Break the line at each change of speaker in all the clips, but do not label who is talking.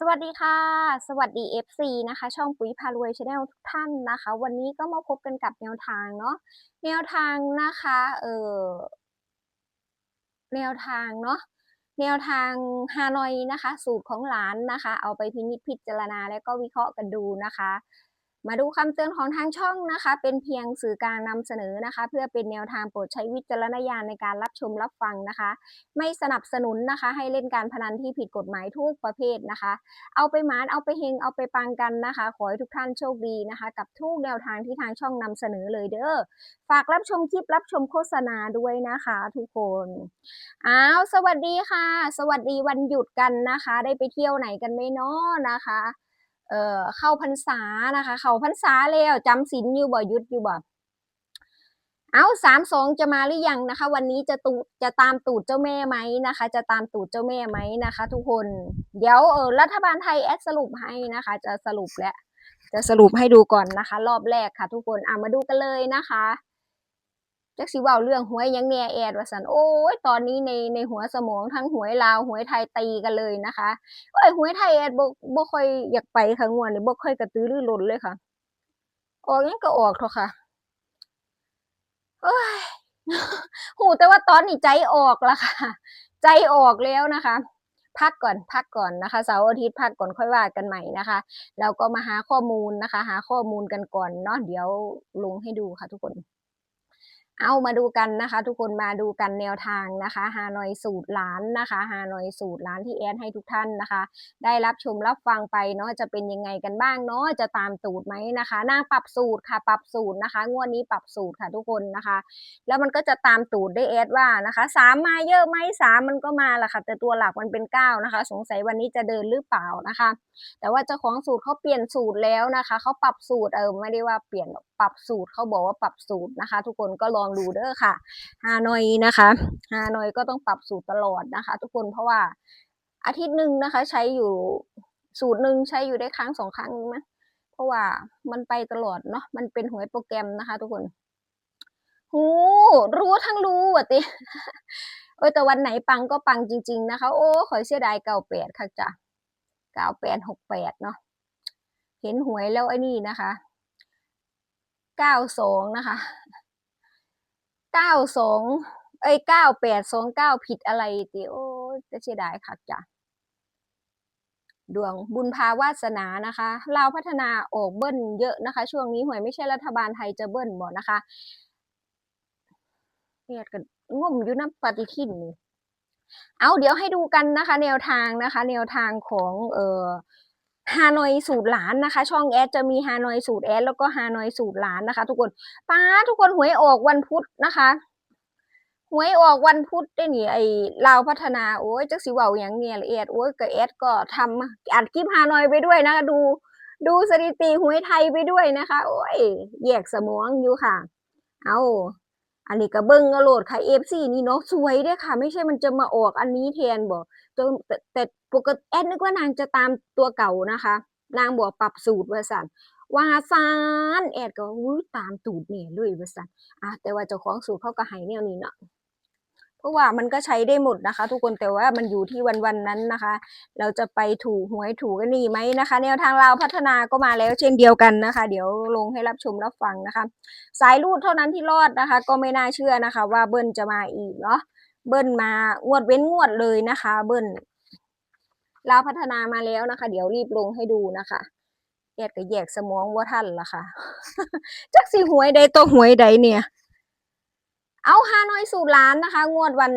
สวัสดีค่ะ สวัสดี FC นะคะ ช่องปุ๋ยพารวยชาแนลทุกท่านนะคะ วันนี้ก็มาพบกันกับแนวทางเนาะแนวทางนะคะเออแนวทางเนาะแนวทางฮานอยนะคะ สูตรของหลานนะคะ เอาไปพินิจพิจารณาแล้วก็วิเคราะห์กันดูนะคะ มาดูคำเตือนของทางช่องนะคะ เป็นเพียงสื่อกลางนำเสนอนะคะ เพื่อเป็นแนวทางโปรดใช้วิจารณญาณในการรับชมรับฟังนะคะ ไม่สนับสนุนนะคะ ให้เล่นการพนันที่ผิดกฎหมายทุกประเภทนะคะ เอาไปหมานเอาไปเฮงเอาไปปังกันนะคะ ขอให้ทุกท่านโชคดีนะคะ กับทุกแนวทางที่ทางช่องนำเสนอเลยเด้อฝากรับชมคลิปรับชมโฆษณาด้วยนะคะ ทุกคนอ้าวสวัสดีค่ะ สวัสดีวันหยุดกันนะคะ ได้ไปเที่ยวไหนกันไหมเนาะนะคะ เอ่อเข้าพรรษานะคะ เข้าพรรษาแล้วจำศีลอยู่บ่ยุดอยู่บ่เอาสามสองจะมาหรือยังนะคะ วันนี้จะตูจะตามตูดเจ้าแม่ไหมนะคะ จะตามตูดเจ้าแม่ไหมนะคะ ทุกคนเดี๋ยวเออรัฐบาลไทยแอดสรุปให้นะคะ จะสรุปแล้วจะสรุปให้ดูก่อนนะคะ รอบแรกค่ะ ทุกคนอะมาดูกันเลยนะคะ จักสิว่าเรื่องหวยยังแน่แอดว่าสันโอ้ยตอนนี้ในในหัวสมองทั้งหวยลาวหวยไทยตีกันเลยนะคะโอ้ยหวยไทยแอดบ่บ่ค่อยอยากไปค่ะงวดนี้บ่ค่อยกระตือรือร้นเลยค่ะ ออกยังก็ออกเถอะค่ะเอ้ยหูแต่ว่าตอนนี้ใจออกล้วค่ะ ใจออกแล้วนะคะพักก่อนพักก่อนนะคะเสาร์อาทิตย์พักก่อนค่อยว่ากันใหม่นะคะแล้วก็มาหาข้อมูลนะคะ หาข้อมูลกันก่อนเนาะเดี๋ยวลงให้ดูค่ะทุกคน เอามาดูกันนะคะ ทุกคนมาดูกันแนวทางนะคะฮานอยสูตรล้านนะคะฮานอยสูตรล้านที่แอดให้ทุกท่านนะคะ ได้รับชมรับฟังไปเนาะจะเป็นยังไงกันบ้างเนาะจะตามสูตรไหมนะคะนางปรับสูตรค่ะปรับสูตรนะคะ งวดนี้ปรับสูตรค่ะทุกคนนะคะ แล้วมันก็จะตามตูดได้แอดว่านะคะสามมาเยอะไหมสามมันก็มาแหละค่ะ แต่ตัวหลักมันเป็นเก้านะคะ สงสัยวันนี้จะเดินหรือเปล่านะคะ แต่ว่าเจ้าของสูตรเขาเปลี่ยนสูตรแล้วนะคะเขาปรับสูตรเออไม่ได้ว่าเปลี่ยนปรับสูตรเขาบอกว่าปรับสูตรนะคะ ทุกคนก็ลองดูเด้อค่ะฮานอยนะคะฮานอยก็ต้องปรับสูตรตลอดนะคะ ทุกคนเพราะว่าอาทิตย์หนึ่งนะคะ ใช้อยู่สูตรหนึ่งใช้อยู่ได้ครั้งสองครั้งมั้ยเพราะว่ามันไปตลอดเนาะมันเป็นหวยโปรแกรมนะคะ ทุกคนหูรู้ทั้งรู้อะติเออแต่วันไหนปังก็ปังจริง ๆ นะคะ โอ้ขอยเสียดายเก่าแปดค่ะจ้ะเก้าแปดหกแปดเนาะเห็นหวยแล้วไอ้นี่นะคะเก้าสองนะคะ เก้าสองเอ้ยเก้าแปดสองเก้าผิดอะไรติโอ้จะเสียดายค่ะจ้ะดวงบุญพาวาสนานะคะลาพัฒนาออกเบิ้ลเยอะนะคะ ช่วงนี้หวยไม่ใช่รัฐบาลไทยจะเบิ้ลบ่นะคะเนียดกันงมอยู่น้ำปฏิทินนี่เอาเดี๋ยวให้ดูกันนะคะ แนวทางนะคะ แนวทางของเอ่อ ฮานอยสูตรหลานนะคะ ช่องแอดจะมีฮานอยสูตรแอดแล้วก็ฮานอยสูตรหลานนะคะ ทุกคนป้าทุกคนหวยออกวันพุธนะคะหวยออกวันพุธได้หนี่ไอ้ลาวพัฒนาโอ้ยจักสิว้าหยังเนี่ยละเอียดโอ้ยก็แอดก็ทำอัดคลิปฮานอยไปด้วยนะคะดูดูสถิติหวยไทยไปด้วยนะคะ โอ้ยแยกสมองอยู่ค่ะ เอา อันนี้ก็เบิ้งกระโลดค่ะ FC นี่เนาะสวยด้วยค่ะ ไม่ใช่มันจะมาออกอันนี้แทนบ่จนแต่แต่ปกติแอดนึกว่านางจะตามตัวเก่านะคะ นางบอกปรับสูตรว่าสันว่าซานแอดก็อุ้ยตามตูดเนี่ยเลยว่าสันอะแต่ว่าเจ้าของสูตรเขาก็ให้แนวนี้เนาะ เพราะว่ามันก็ใช้ได้หมดนะคะ ทุกคนแต่ว่ามันอยู่ที่วันวันๆนั้นนะคะ เราจะไปถูกหวยถูกกันนี่ไหมนะคะ แนวทางเราพัฒนาก็มาแล้วเช่นเดียวกันนะคะ เดี๋ยวลงให้รับชมรับฟังนะคะ สายรูดเท่านั้นที่รอดนะคะ ก็ไม่น่าเชื่อนะคะ ว่าเบิ้ลจะมาอีกเนาะเบิ้ลมางวดเว้นงวดเลยนะคะ เบิ้ลเราพัฒนามาแล้วนะคะ เดี๋ยวรีบลงให้ดูนะคะแยกก็แยกสมองว่าท่านละค่ะ จักสีหวยใดตัวหวยใดเนี่ย เอาฮานอยสู่ล้านนะคะ งวดวัน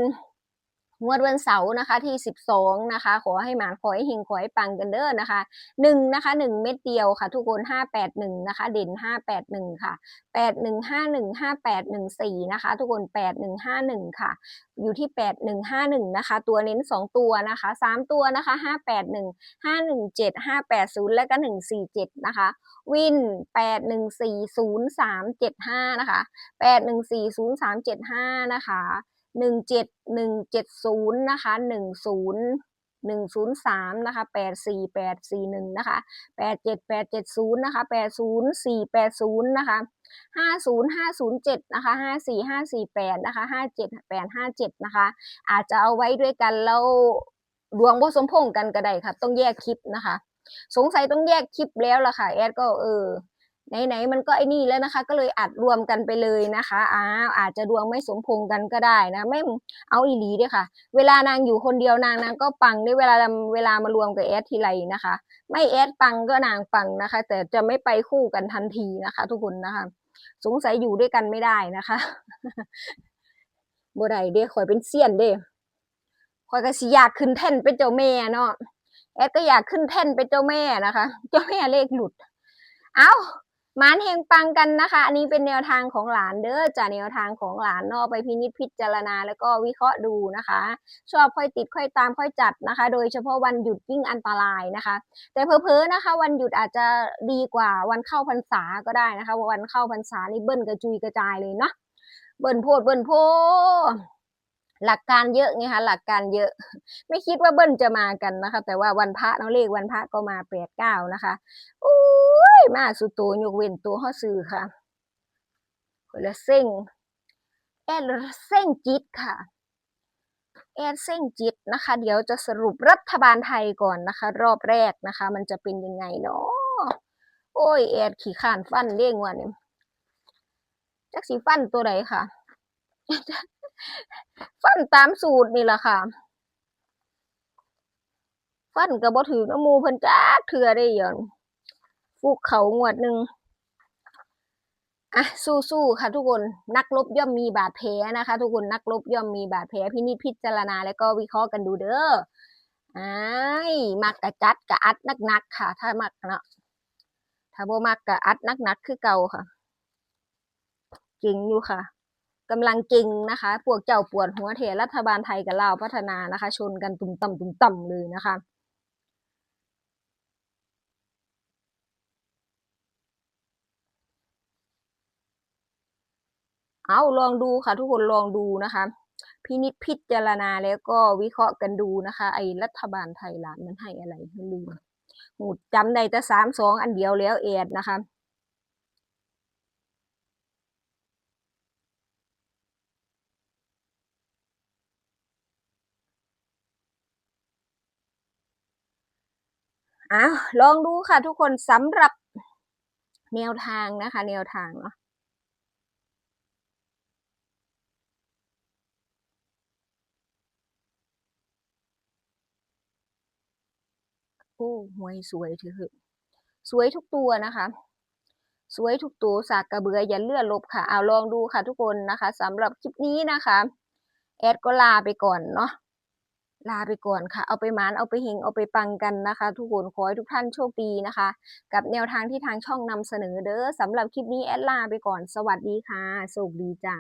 งวดวันเสาร์นะคะที่สิบสองนะคะ ขอให้หมานขอให้เฮงขอให้ปังกันเด้อนะคะหนึ่งนะคะหนึ่งเม็ดเดียวค่ะ ทุกคนห้าแปดหนึ่งนะคะ เด่นห้าแปดหนึ่งค่ะแปดหนึ่งห้าหนึ่งห้าแปดหนึ่งสี่นะคะ ทุกคนแปดหนึ่งห้าหนึ่งค่ะ อยู่ที่แปดหนึ่งห้าหนึ่งนะคะ ตัวเน้นสองตัวนะคะสามตัวนะคะห้าแปดหนึ่งห้าหนึ่งเจ็ดห้าแปดศูนย์และก็หนึ่งสี่เจ็ดนะคะ วินแปดหนึ่งสี่ศูนย์สามเจ็ดห้านะคะแปดหนึ่งสี่ศูนย์สามเจ็ดห้านะคะ หนึ่งเจ็ดหนึ่งเจ็ดศูนย์นะคะหนึ่งศูนย์หนึ่งศูนย์สามนะคะแปดสี่แปดสี่หนึ่งนะคะแปดเจ็ดแปดเจ็ดศูนย์นะคะแปดศูนย์สี่แปดศูนย์นะคะห้าศูนย์ห้าศูนย์เจ็ดนะคะห้าสี่ห้าสี่แปดนะคะห้าเจ็ดแปดห้าเจ็ดนะคะ อาจจะเอาไว้ด้วยกันแล้วดวงบ่สมพงกันก็ได้ค่ะ ต้องแยกคลิปนะคะ สงสัยต้องแยกคลิปแล้วล่ะค่ะ แอดก็เออ ไหนๆมันก็ไอ้นี่แล้วนะคะ ก็เลยอัดรวมกันไปเลยนะคะอ้าวอาจจะดวงไม่สมพงกันก็ได้นะไม่เอาอีหลีด้อค่ะ เวลานางอยู่คนเดียวนางนางก็ปังได้เวลาเวลามารวมกับแอดทีไรนะคะ ไม่แอดปังก็นางปังนะคะ แต่จะไม่ไปคู่กันทันทีนะคะ ทุกคนนะคะ สงสัยอยู่ด้วยกันไม่ได้นะคะบ่ได้เด้ข่อยเป็นเซียนเด้ข่อยก็สิอยากขึ้นแท่นเป็นเจ้าแม่เนาะแอดก็อยากขึ้นแท่นเป็นเจ้าแม่นะคะ เจ้าแม่เลขหลุด เอ้า มานเฮงปังกันนะคะ อันนี้เป็นแนวทางของหลานเด้อจะแนวทางของหลานนอกไปพินิจพิจารณาแล้วก็วิเคราะห์ดูนะคะ ชอบค่อยติดค่อยตามค่อยจัดนะคะ โดยเฉพาะวันหยุดยิ่งอันตรายนะคะ แต่เพอๆนะคะ วันหยุดอาจจะดีกว่าวันเข้าพรรษาก็ได้นะคะวันเข้าพรรษานี่เบิ้ลกระจุยกระจายเลยเนาะเบิ้ลโพดเบิ้ลโพหลักการเยอะไงคะหลักการเยอะ ไม่คิดว่าเบิ้ลจะมากันนะคะ แต่ว่าวันพระเนาะเลขวันพระก็มาแปดเก้านะคะอุ้ ยมาสุดโตวยกเว้นตัวห้อซื้อค่ะคนละเส้งแอดเส้งจิตค่ะ แอดเส้งจิตนะคะ เดี๋ยวจะสรุปรัฐบาลไทยก่อนนะคะ รอบแรกนะคะ มันจะเป็นยังไงเนาะโอ้ยแอดขี่ข้านฟันเด้งวันนี้จักสีฟันตัวไหนค่ะ ฟันตามสูตรนี่แหละค่ะ ฟันกับบ่ถือน้ำมูเพิ่นจักเถื่อได้ย่อน ฟูกเขางวดหนึ่งอะสู้ๆค่ะทุกคนนักลบย่อมมีบาดแผลนะคะ ทุกคนนักลบย่อมมีบาดแผลพินิจพิจารณาแล้วก็วิเคราะห์กันดูเด้อไอ้มักกะจัดกะอัดนักๆค่ะ ถ้ามักเนาะถ้าโบมักกะอัดนักๆคือเก่าค่ะเก่งอยู่ค่ะกำลังเก่งนะคะ พวกเจ้าปวดหัวเทรัฐบาลไทยกับลาวพัฒนานะคะ ชนกันตุ่มต่ำตุ่มต่ำเลยนะคะ เอาลองดูค่ะทุกคนลองดูนะคะพินิจพิจารณาแล้วก็วิเคราะห์กันดูนะคะ ไอ้รัฐบาลไทยหลานมันให้อะไรไม่ลืมหูจำได้แต่สามสองอันเดียวแล้วเอ็ดนะคะอ้าวลองดูค่ะทุกคนสำหรับแนวทางนะคะ แนวทางเนาะ โอ้หวยสวยเถอะสวยทุกตัวนะคะ สวยทุกตัวสากกระเบืออย่าเลื่อนลบค่ะเอาลองดูค่ะทุกคนนะคะสำหรับคลิปนี้นะคะแอดก็ลาไปก่อนเนาะลาไปก่อนค่ะ เอาไปหมาน เอาไปเฮง เอาไปปังกันนะคะ ทุกคน ขอให้ทุกท่านโชคดีนะคะ กับแนวทางที่ทางช่องนำเสนอเด้อสำหรับคลิปนี้แอดลาไปก่อน สวัสดีค่ะ โชคดีจ้า